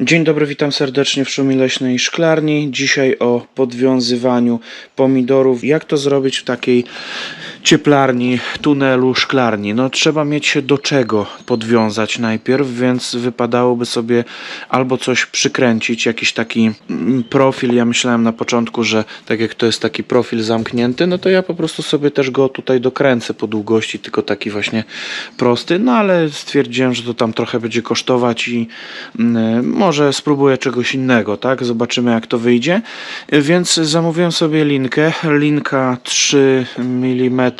Dzień dobry, witam serdecznie w Szumi Leśnej Szklarni. Dzisiaj o podwiązywaniu pomidorów. Jak to zrobić w takiej cieplarni, tunelu, szklarni? No trzeba mieć do czego podwiązać najpierw, więc wypadałoby sobie albo coś przykręcić, jakiś taki mm, profil. Ja myślałem na początku, że tak jak to jest taki profil zamknięty, no to ja po prostu sobie też go tutaj dokręcę po długości, tylko taki właśnie prosty. No ale stwierdziłem, że to tam trochę będzie kosztować i mm, może spróbuję czegoś innego, tak? Zobaczymy jak to wyjdzie. Więc zamówiłem sobie linkę. Linka 3 mm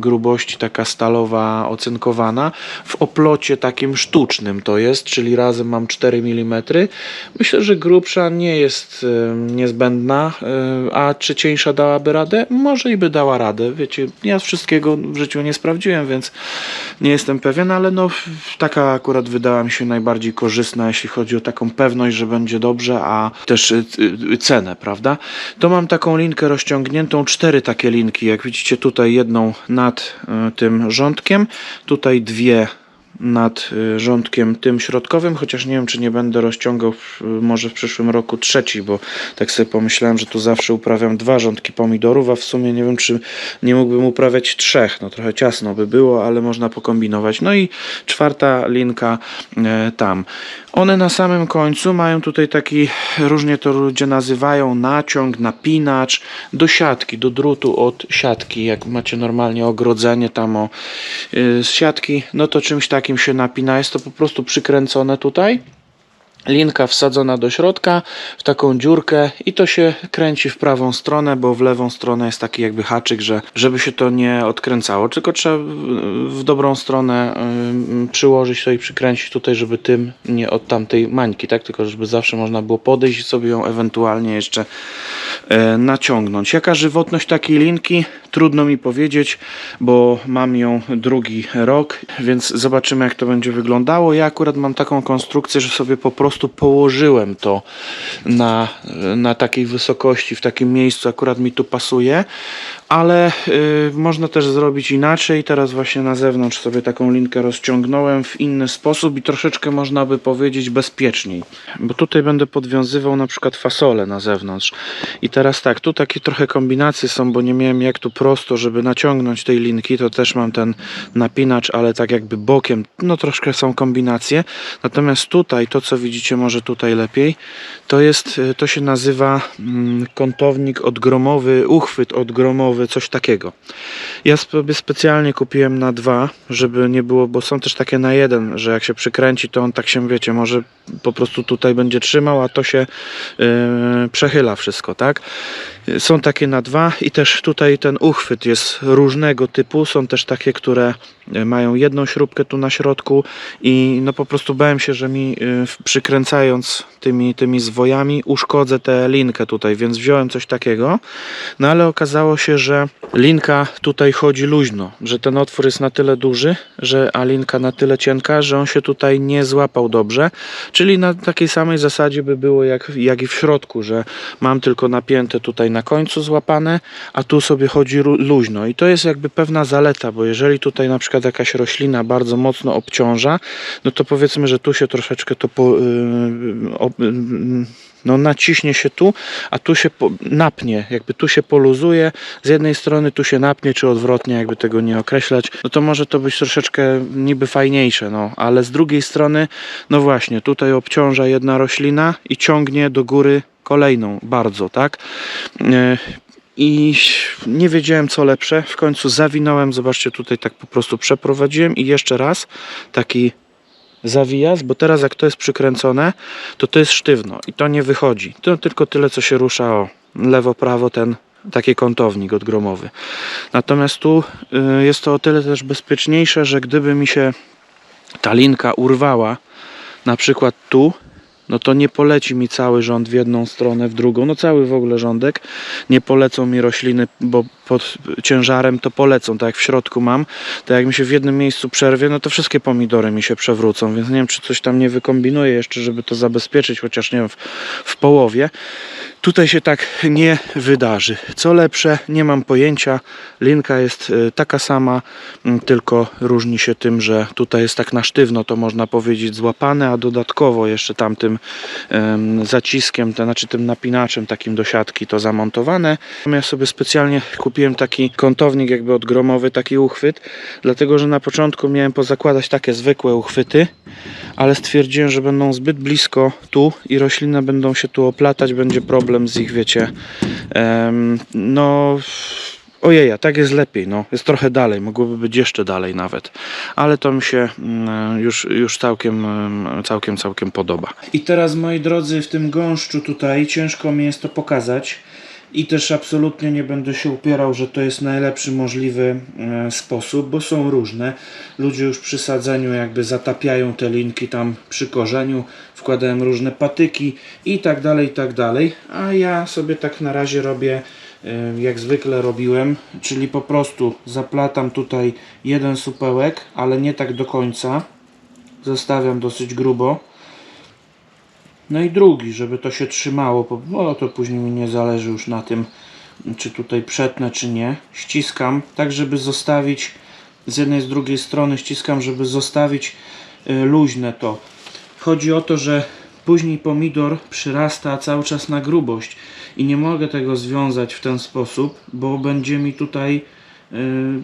grubości, taka stalowa ocynkowana. W oplocie takim sztucznym to jest, czyli razem mam 4 mm. Myślę, że grubsza nie jest e, niezbędna, e, a czy cieńsza dałaby radę? Może i by dała radę. Wiecie, ja wszystkiego w życiu nie sprawdziłem, więc nie jestem pewien, ale no taka akurat wydała mi się najbardziej korzystna, jeśli chodzi o taką pewność, że będzie dobrze, a też y, y, cenę, prawda? To mam taką linkę rozciągniętą, cztery takie linki, jak widzicie tutaj jedną nad y, tym rządkiem, tutaj dwie nad y, rządkiem tym środkowym, chociaż nie wiem, czy nie będę rozciągał może w przyszłym roku trzeci, bo tak sobie pomyślałem, że tu zawsze uprawiam dwa rządki pomidorów, a w sumie nie wiem, czy nie mógłbym uprawiać trzech. No trochę ciasno by było, ale można pokombinować. No i czwarta linka e, tam. One na samym końcu mają tutaj taki, różnie to ludzie nazywają, naciąg, napinacz do siatki, do drutu od siatki. Jak macie normalnie ogrodzenie tam o, y, z siatki, no to czymś takim się napina. Jest to po prostu przykręcone tutaj. Linka wsadzona do środka w taką dziurkę i to się kręci w prawą stronę, bo w lewą stronę jest taki jakby haczyk, że żeby się to nie odkręcało, tylko trzeba w- dobrą stronę przyłożyć to i przykręcić tutaj, żeby tym nie od tamtej mańki, tak, tylko żeby zawsze można było podejść i sobie ją ewentualnie jeszcze naciągnąć. Jaka żywotność takiej linki? Trudno mi powiedzieć, bo mam ją drugi rok, więc zobaczymy jak to będzie wyglądało. Ja akurat mam taką konstrukcję, że sobie po prostu położyłem to na, na takiej wysokości, w takim miejscu, akurat mi tu pasuje, ale y, można też zrobić inaczej. Teraz właśnie na zewnątrz sobie taką linkę rozciągnąłem w inny sposób i troszeczkę można by powiedzieć bezpieczniej, bo tutaj będę podwiązywał na przykład fasolę na zewnątrz. I teraz tak, tu takie trochę kombinacje są, bo nie miałem jak tu prosto, żeby naciągnąć tej linki, to też mam ten napinacz, ale tak jakby bokiem, no troszkę są kombinacje. Natomiast tutaj, to co widzicie może tutaj lepiej, to jest, y, to się nazywa mm, kątownik odgromowy, uchwyt odgromowy, coś takiego. Ja sobie specjalnie kupiłem na dwa, żeby nie było, bo są też takie na jeden, że jak się przykręci, to on tak się, wiecie, może po prostu tutaj będzie trzymał, a to się yy, przechyla wszystko, tak? Są takie na dwa i też tutaj ten uchwyt jest różnego typu. Są też takie, które e, mają jedną śrubkę tu na środku i no po prostu bałem się, że mi y, w- przykręcając tymi, tymi zwojami uszkodzę tę linkę tutaj, więc wziąłem coś takiego. No ale okazało się, że linka tutaj chodzi luźno, że ten otwór jest na tyle duży, że a linka na tyle cienka, że on się tutaj nie złapał dobrze. Czyli na takiej samej zasadzie by było jak, jak i w środku, że mam tylko napięte tutaj na końcu złapane, a tu sobie chodzi luźno. I to jest jakby pewna zaleta, bo jeżeli tutaj na przykład jakaś roślina bardzo mocno obciąża, no to powiedzmy, że tu się troszeczkę to po, yy, ob, yy, no naciśnie się tu, a tu się napnie, jakby tu się poluzuje, z jednej strony tu się napnie, czy odwrotnie, jakby tego nie określać, no to może to być troszeczkę niby fajniejsze, no, ale z drugiej strony, no właśnie, tutaj obciąża jedna roślina i ciągnie do góry kolejną bardzo, tak? E, I nie wiedziałem co lepsze, w końcu zawinąłem, zobaczcie tutaj tak po prostu przeprowadziłem. I jeszcze raz taki zawijas, bo teraz jak to jest przykręcone, to to jest sztywno i to nie wychodzi. To tylko tyle, co się rusza o lewo, prawo, ten taki kątownik odgromowy. Natomiast tu y, jest to o tyle też bezpieczniejsze, że gdyby mi się ta linka urwała, na przykład tu, no to nie poleci mi cały rząd w jedną stronę, w drugą, no cały w ogóle rządek, nie polecą mi rośliny, bo pod ciężarem to polecą, tak jak w środku mam, to jak mi się w jednym miejscu przerwie, no to wszystkie pomidory mi się przewrócą, więc nie wiem, czy coś tam nie wykombinuję jeszcze, żeby to zabezpieczyć, chociaż nie wiem, w, w połowie. Tutaj się tak nie wydarzy. Co lepsze, nie mam pojęcia. Linka jest e, taka sama, tylko różni się tym, że tutaj jest tak na sztywno, to można powiedzieć złapane, a dodatkowo jeszcze tamtym em, zaciskiem, to znaczy tym napinaczem takim do siatki to zamontowane. Ja sobie specjalnie kupiłem taki kątownik jakby odgromowy, taki uchwyt, dlatego że na początku miałem pozakładać takie zwykłe uchwyty, ale stwierdziłem, że będą zbyt blisko tu i rośliny będą się tu oplatać, będzie problem z ich, wiecie, no ojeja, tak jest lepiej, no, jest trochę dalej, mogłoby być jeszcze dalej nawet, ale to mi się mm, już, już całkiem, em, całkiem, całkiem podoba. I teraz, moi drodzy, w tym gąszczu tutaj ciężko mi jest to pokazać i też absolutnie nie będę się upierał, że to jest najlepszy możliwy e, sposób, bo są różne. Ludzie już przy sadzeniu jakby zatapiają te linki tam przy korzeniu, wkładają różne patyki i tak dalej, i tak dalej. A ja sobie tak na razie robię e, jak zwykle robiłem, czyli po prostu zaplatam tutaj jeden supełek, ale nie tak do końca. Zostawiam dosyć grubo. No i drugi, żeby to się trzymało, bo to później mi nie zależy już na tym, czy tutaj przetnę, czy nie. Ściskam, tak żeby zostawić z jednej, z drugiej strony ściskam, żeby zostawić y, luźne to. Chodzi o to, że później pomidor przyrasta cały czas na grubość i nie mogę tego związać w ten sposób, bo będzie mi tutaj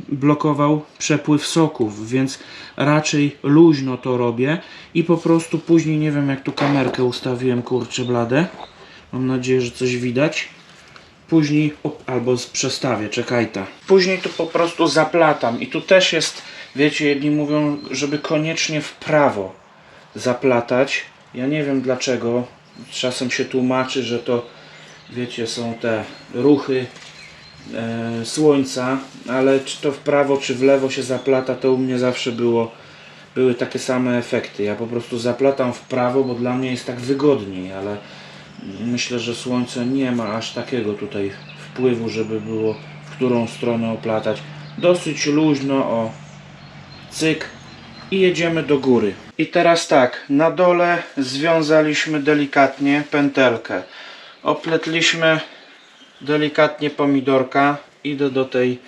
blokował przepływ soków, więc raczej luźno to robię i po prostu później nie wiem jak tu kamerkę ustawiłem, kurczę blade. Mam nadzieję, że coś widać. Później albo przestawię, czekaj ta. Później tu po prostu zaplatam i tu też jest, wiecie, jedni mówią, żeby koniecznie w prawo zaplatać. Ja nie wiem dlaczego. Czasem się tłumaczy, że to wiecie, są te ruchy e, słońca, ale czy to w prawo, czy w lewo się zaplata, to u mnie zawsze było, były takie same efekty. Ja po prostu zaplatam w prawo, bo dla mnie jest tak wygodniej, ale myślę, że słońce nie ma aż takiego tutaj wpływu, żeby było w którą stronę oplatać. Dosyć luźno, o cyk i jedziemy do góry. I teraz tak, na dole związaliśmy delikatnie pętelkę. Opletliśmy delikatnie pomidorka. Idę do tej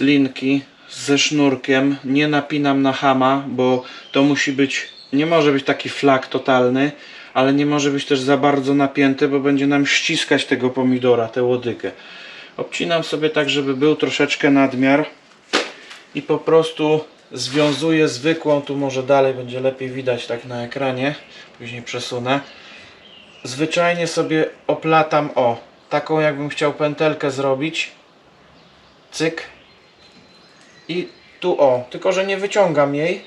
linki ze sznurkiem. Nie napinam na hama, bo to musi być, nie może być taki flak totalny, ale nie może być też za bardzo napięty, bo będzie nam ściskać tego pomidora, tę łodygę. Obcinam sobie tak, żeby był troszeczkę nadmiar i po prostu związuję zwykłą, tu może dalej będzie lepiej widać tak na ekranie, później przesunę. Zwyczajnie sobie oplatam, o, taką jakbym chciał pętelkę zrobić. Cyk. I tu o, tylko że nie wyciągam jej,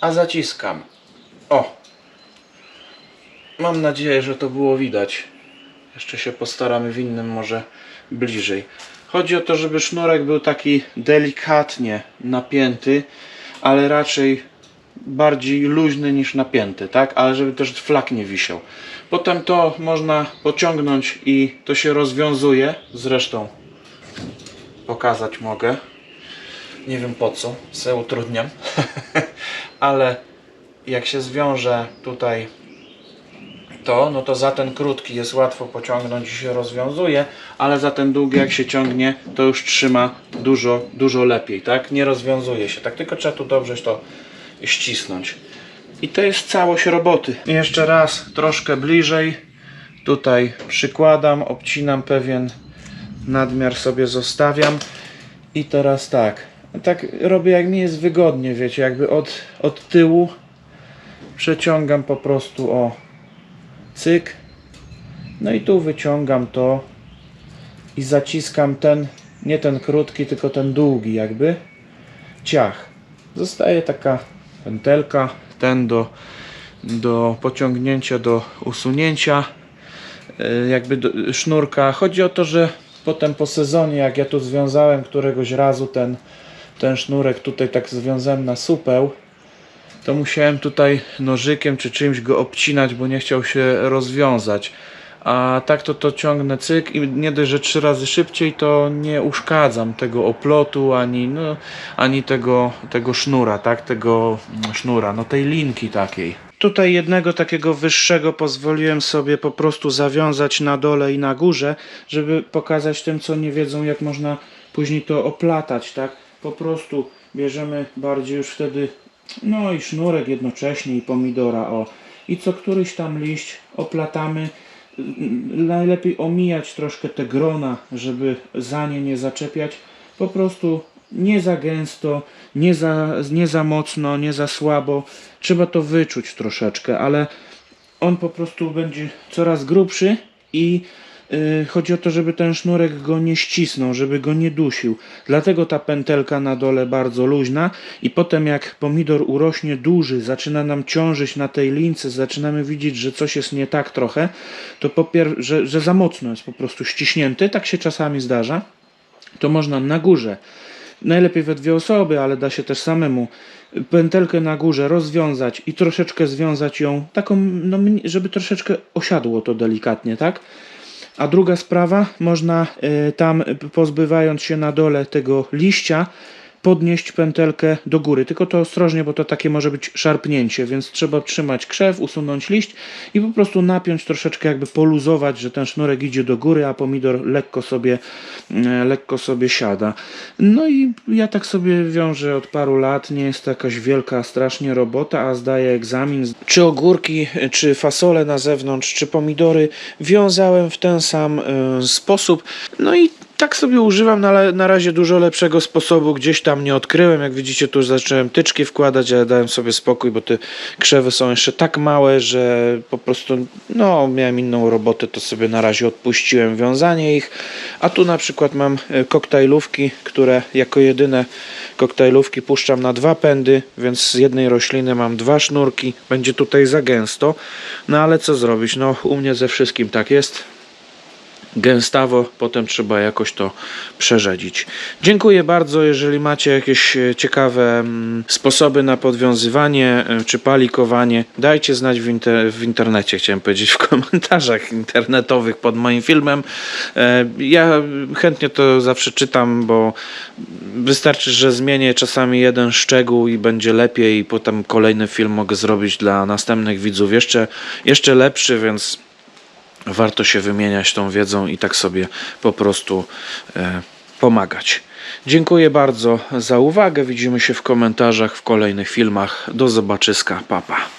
a zaciskam. O. Mam nadzieję, że to było widać. Jeszcze się postaramy w innym może bliżej. Chodzi o to, żeby sznurek był taki delikatnie napięty, ale raczej bardziej luźny niż napięty, tak? Ale żeby też flak nie wisiał. Potem to można pociągnąć i to się rozwiązuje. Zresztą pokazać mogę. Nie wiem po co, se utrudniam. ale jak się zwiąże tutaj to, no to za ten krótki jest łatwo pociągnąć i się rozwiązuje, ale za ten długi jak się ciągnie, to już trzyma dużo, dużo lepiej, tak? Nie rozwiązuje się, tak tylko trzeba tu dobrze to ścisnąć. I to jest całość roboty. Jeszcze raz troszkę bliżej. Tutaj przykładam, obcinam pewien nadmiar sobie zostawiam. I teraz tak. Tak robię jak mi jest wygodnie, wiecie, jakby od, od tyłu przeciągam po prostu o cyk. No i tu wyciągam to i zaciskam ten, nie ten krótki, tylko ten długi jakby ciach. Zostaje taka pętelka, ten do, do pociągnięcia, do usunięcia e, jakby do, sznurka. Chodzi o to, że potem po sezonie, jak ja tu związałem któregoś razu ten, ten sznurek, tutaj tak związałem na supeł, to musiałem tutaj nożykiem czy czymś go obcinać, bo nie chciał się rozwiązać. A tak to to ciągnę cyk i nie dość, że trzy razy szybciej, to nie uszkadzam tego oplotu, ani, no, ani tego, tego sznura, tak, tego mm, sznura, no tej linki takiej. Tutaj jednego takiego wyższego pozwoliłem sobie po prostu zawiązać na dole i na górze, żeby pokazać tym, co nie wiedzą, jak można później to oplatać, tak? Po prostu bierzemy bardziej już wtedy, no i sznurek jednocześnie i pomidora, o. I co któryś tam liść oplatamy. Najlepiej omijać troszkę te grona, żeby za nie nie zaczepiać. Po prostu nie za gęsto, nie za, nie za mocno, nie za słabo. Trzeba to wyczuć troszeczkę, ale on po prostu będzie coraz grubszy i chodzi o to, żeby ten sznurek go nie ścisnął, żeby go nie dusił. Dlatego ta pętelka na dole bardzo luźna i potem jak pomidor urośnie duży, zaczyna nam ciążyć na tej lince, zaczynamy widzieć, że coś jest nie tak trochę, to że, że za mocno jest po prostu ściśnięty, tak się czasami zdarza, to można na górze najlepiej we dwie osoby, ale da się też samemu pętelkę na górze rozwiązać i troszeczkę związać ją taką, no, żeby troszeczkę osiadło to delikatnie, tak? A druga sprawa, można y, tam pozbywając się na dole tego liścia, podnieść pętelkę do góry. Tylko to ostrożnie, bo to takie może być szarpnięcie, więc trzeba trzymać krzew, usunąć liść i po prostu napiąć troszeczkę, jakby poluzować, że ten sznurek idzie do góry, a pomidor lekko sobie, e, lekko sobie siada. No i ja tak sobie wiążę od paru lat, nie jest to jakaś wielka strasznie robota, a zdaję egzamin. Czy ogórki, czy fasole na zewnątrz, czy pomidory wiązałem w ten sam e, sposób. No i tak sobie używam na, na razie dużo lepszego sposobu. Gdzieś tam nie odkryłem. Jak widzicie, tu zacząłem tyczki wkładać, ale dałem sobie spokój, bo te krzewy są jeszcze tak małe, że po prostu no, miałem inną robotę, to sobie na razie odpuściłem wiązanie ich. A tu na przykład mam e, koktajlówki, które jako jedyne koktajlówki puszczam na dwa pędy, więc z jednej rośliny mam dwa sznurki. Będzie tutaj za gęsto. No ale co zrobić? No u mnie ze wszystkim tak jest gęstawo, potem trzeba jakoś to przerzedzić. Dziękuję bardzo, jeżeli macie jakieś e, ciekawe mm, sposoby na podwiązywanie e, czy palikowanie, dajcie znać w, inter w internecie, chciałem powiedzieć, w komentarzach internetowych pod moim filmem. E, Ja chętnie to zawsze czytam, bo wystarczy, że zmienię czasami jeden szczegół i będzie lepiej i potem kolejny film mogę zrobić dla następnych widzów jeszcze, jeszcze lepszy, więc warto się wymieniać tą wiedzą i tak sobie po prostu e, pomagać. Dziękuję bardzo za uwagę. Widzimy się w komentarzach w kolejnych filmach. Do zobaczyska. Papa.